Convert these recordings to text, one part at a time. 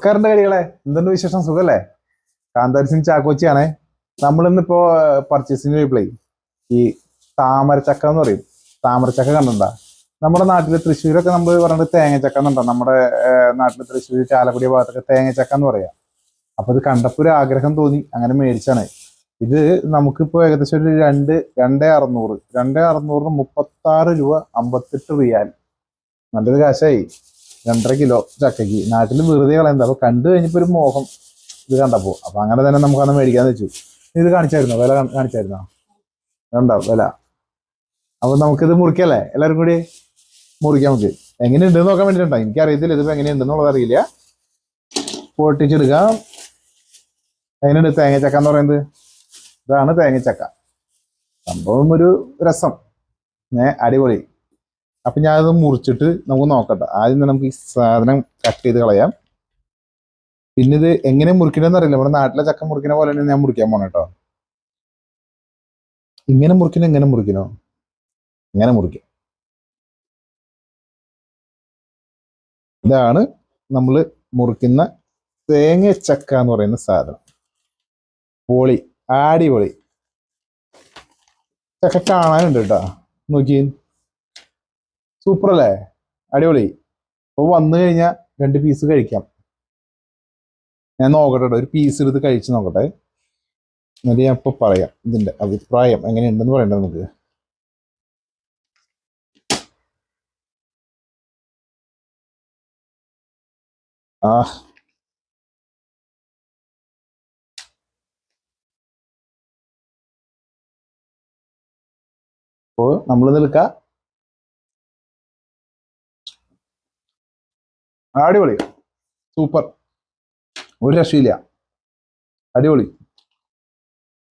നമസ്കാരം കഴികളെ എന്തുണ്ട് വിശേഷം? സുഖല്ലേ? കാന്താരി സിംഗ് ചാക്കോച്ചിയാണേ. നമ്മളിന്നിപ്പോ പർച്ചേസിങ് പോയപ്പോഴേ ഈ താമരച്ചക്ക എന്ന് പറയും. താമരച്ചക്ക കണ്ടിട്ടുണ്ടാ? നമ്മുടെ നാട്ടിൽ തൃശ്ശൂരൊക്കെ നമ്മൾ പറയുന്നത് തേങ്ങച്ചക്ക എന്നുണ്ടോ നമ്മുടെ നാട്ടിലെ തൃശ്ശൂർ ചാലക്കുടി ഭാഗത്തൊക്കെ തേങ്ങച്ചക്ക എന്ന് പറയാം. അപ്പൊ ഇത് കണ്ടപ്പോ ഒരു ആഗ്രഹം തോന്നി. അങ്ങനെ മേടിച്ചാണ്. ഇത് നമുക്കിപ്പോ ഏകദേശം ഒരു രണ്ട് രണ്ടേ അറുന്നൂറ്. രണ്ടേ അറുന്നൂറിന് മുപ്പത്തി ആറ് രൂപ അമ്പത്തെട്ട് റിയാൽ. നല്ലൊരു കാശായി. രണ്ടര കിലോ ചക്കയ്ക്ക്. നാട്ടിൽ വെറുതെ കളയുന്നത്. അപ്പോൾ കണ്ടു കഴിഞ്ഞപ്പോൾ ഒരു മോഹം ഇത് കണ്ടപ്പോ. അപ്പൊ അങ്ങനെ തന്നെ നമുക്കന്ന് മേടിക്കാന്ന് വെച്ചു. ഇത് കാണിച്ചായിരുന്നു? വില കാണിച്ചായിരുന്നു? കണ്ടോ? വില. അപ്പൊ നമുക്കിത് മുറിക്കല്ലേ? എല്ലാവരും കൂടി മുറിക്കാം നമുക്ക്. എങ്ങനെയുണ്ടെന്ന് നോക്കാൻ വേണ്ടിട്ടുണ്ടോ എനിക്ക് അറിയത്തില്ല ഇതിപ്പോ എങ്ങനെയുണ്ടെന്നുള്ളത് അറിയില്ല. പൊട്ടിച്ചെടുക്കാം എങ്ങനെയുണ്ട് തേങ്ങച്ചക്ക എന്ന് പറയുന്നത്? ഇതാണ് തേങ്ങച്ചക്ക. സംഭവം ഒരു രസം. ഏ അടിപൊളി. അപ്പൊ ഞാനത് മുറിച്ചിട്ട് നമുക്ക് നോക്കട്ടെ. ആദ്യം നമുക്ക് ഈ സാധനം കട്ട് ചെയ്ത് കളയാം. പിന്നെ ഇത് എങ്ങനെ മുറിക്കണമെന്ന് അറിയില്ല. നമ്മുടെ നാട്ടിലെ ചക്ക മുറിക്കുന്ന പോലെ തന്നെ ഞാൻ മുറിക്കാൻ പോണ കേട്ടോ ഇങ്ങനെ മുറിക്കണോ എങ്ങനെ മുറിക്കണോ? ഇങ്ങനെ മുറിക്കാം. ഇതാണ് നമ്മൾ മുറിക്കുന്ന തേങ്ങ ചക്ക എന്ന് പറയുന്ന സാധനം. പൊളി അടിപൊളി. ചക്ക കാണാനുണ്ട് കേട്ടോ നോക്കി സൂപ്പർ അല്ലേ അടിപൊളി. അപ്പൊ വന്നു കഴിഞ്ഞാൽ രണ്ട് പീസ് കഴിക്കാം. ഞാൻ നോക്കട്ടെ ട്ടോ, ഒരു പീസ് എടുത്ത് കഴിച്ച് നോക്കട്ടെ. എന്നിട്ട് ഞാൻ ഇപ്പൊ പറയാം ഇതിന്റെ അഭിപ്രായം എങ്ങനെയുണ്ടെന്ന് പറയണ്ടേ നമുക്ക്? ആ. അപ്പോൾ നമ്മൾ നിൽക്ക. അടിപൊളി. സൂപ്പർ. ഒരു രക്ഷയില്ല. അടിപൊളി.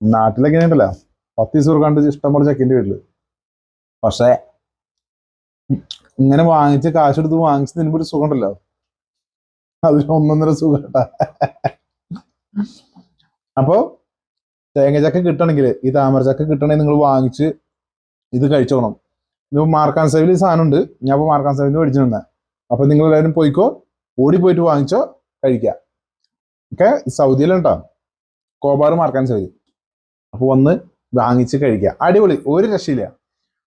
നാട്ടിലൊക്കെ ഉണ്ടല്ലോ. പത്ത് ദിവസം കണ്ട് ഇഷ്ടം പോലെ ചെക്കിന്റെ വീട്ടിൽ. പക്ഷേ ഇങ്ങനെ വാങ്ങിച്ച് കാശ് എടുത്ത് വാങ്ങിച്ച് തിന്നുമ്പോ ഒരു സുഖം ഉണ്ടല്ലോ അതിന് ഒന്നൊന്നര സുഖം തേങ്ങ തേങ്ങച്ചക്ക കിട്ടണമെങ്കിൽ ഈ താമരച്ചക്ക കിട്ടണമെങ്കിൽ നിങ്ങൾ വാങ്ങിച്ച് ഇത് കഴിച്ചോണം. ഇത് മാർക്കാൻ സേവിൽ ഈ സാധനം ഉണ്ട് ഞാൻ ഇപ്പോൾ മാർക്കാൻ സേവിൽ മേടിച്ചു തന്നെ അപ്പൊ നിങ്ങൾ എല്ലാവരും പോയിക്കോ. ഓടി പോയിട്ട് വാങ്ങിച്ചോ കഴിക്കാം. ഓക്കെ? സൗദിയിലുണ്ടോ? കോബാർ മാർക്കാൻ സൗദി അപ്പോൾ വന്ന് വാങ്ങിച്ച് കഴിക്കുക അടിപൊളി. ഒരു രക്ഷയില്ല.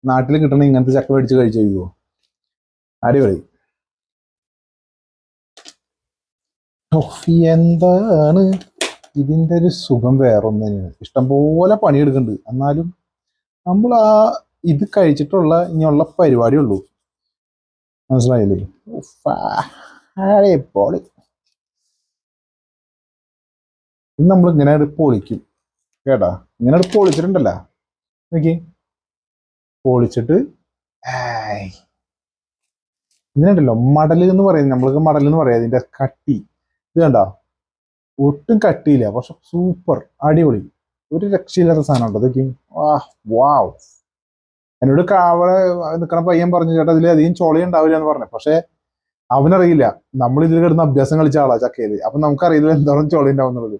നാട്ടിൽ കിട്ടണ ഇങ്ങനത്തെ ചക്ക മേടിച്ച് കഴിച്ചു കഴിക്കുമോ അടിപൊളി. എന്താണ്? ഇതിന്റെ ഒരു സുഖം വേറൊന്നു തന്നെയാണ് ഇഷ്ടംപോലെ പണിയെടുക്കുന്നുണ്ട്. എന്നാലും നമ്മൾ ആ ഇത് കഴിച്ചിട്ടുള്ള ഇനിയുള്ള പരിപാടി ഉള്ളൂ. മനസ്സിലായില്ലേ? അടിപൊളി. ഇത് നമ്മൾ ഇങ്ങനെ പൊളിക്കും. കേട്ടാ? ഇങ്ങനെ പൊളിച്ചിട്ടുണ്ടല്ലോ. നോക്കി. പൊളിച്ചിട്ട്. ഇതിനുണ്ടല്ലോ മടൽ എന്ന് പറയുന്നത് നമ്മൾക്ക് മടൽ എന്ന് പറയാം ഇതിന്റെ കട്ടി. ഇത് കണ്ടോ? ഒട്ടും കട്ടിയില്ല പക്ഷെ സൂപ്പർ അടിപൊളി. ഒരു രക്ഷയില്ലാത്ത സാധനം ഉണ്ടോ ഇതൊക്കെ വാവ് എന്നോട് കാവളെ നിൽക്കണ പയ്യൻ പറഞ്ഞു ചേട്ടാ ഇതിൽ അധികം ചൊള ഉണ്ടാവില്ല എന്ന് പറഞ്ഞു. പക്ഷെ അവനറിയില്ല. നമ്മൾ ഇതിൽ കിടന്ന് അഭ്യാസം കളിച്ച ആളാ ചക്കയിൽ. അപ്പൊ നമുക്കറിയില്ല എന്തോരം ചോള ഉണ്ടാവും എന്നുള്ളത്.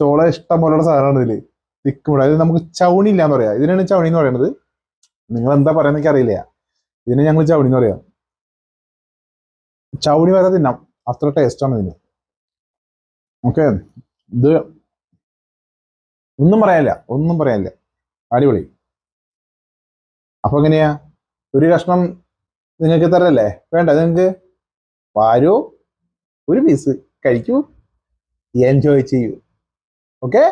ചോള ഇഷ്ടം പോലെയുള്ള സാധനമാണ് ഇതിൽ. തിക്കുമുട അതായത് നമുക്ക് ചൗണി ഇല്ലാന്ന് പറയാം. ഇതിനാണ് ചൗണി എന്ന് പറയുന്നത്. നിങ്ങൾ എന്താ പറയുന്നത് എനിക്ക് അറിയില്ല ഇതിനെ ഞങ്ങൾ ചൗണി എന്ന് പറയാം. ചൗണി വരെ തിന്നാം. അത്ര ടേസ്റ്റ് ആണ് ഇതിന്. ഓക്കെ? ഇത് ഒന്നും പറയാനില്ല. ഒന്നും പറയാനില്ല. അടിപൊളി. അപ്പൊ എങ്ങനെയാ? ഒരു കഷ്ണം നിങ്ങൾക്ക് തരല്ലേ? വേണ്ട നിങ്ങൾക്ക് വാരൂ ഒരു പീസ് കഴിക്കൂ എൻജോയ് ചെയ്യൂ. Okay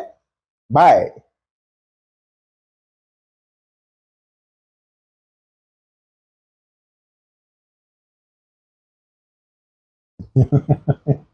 bye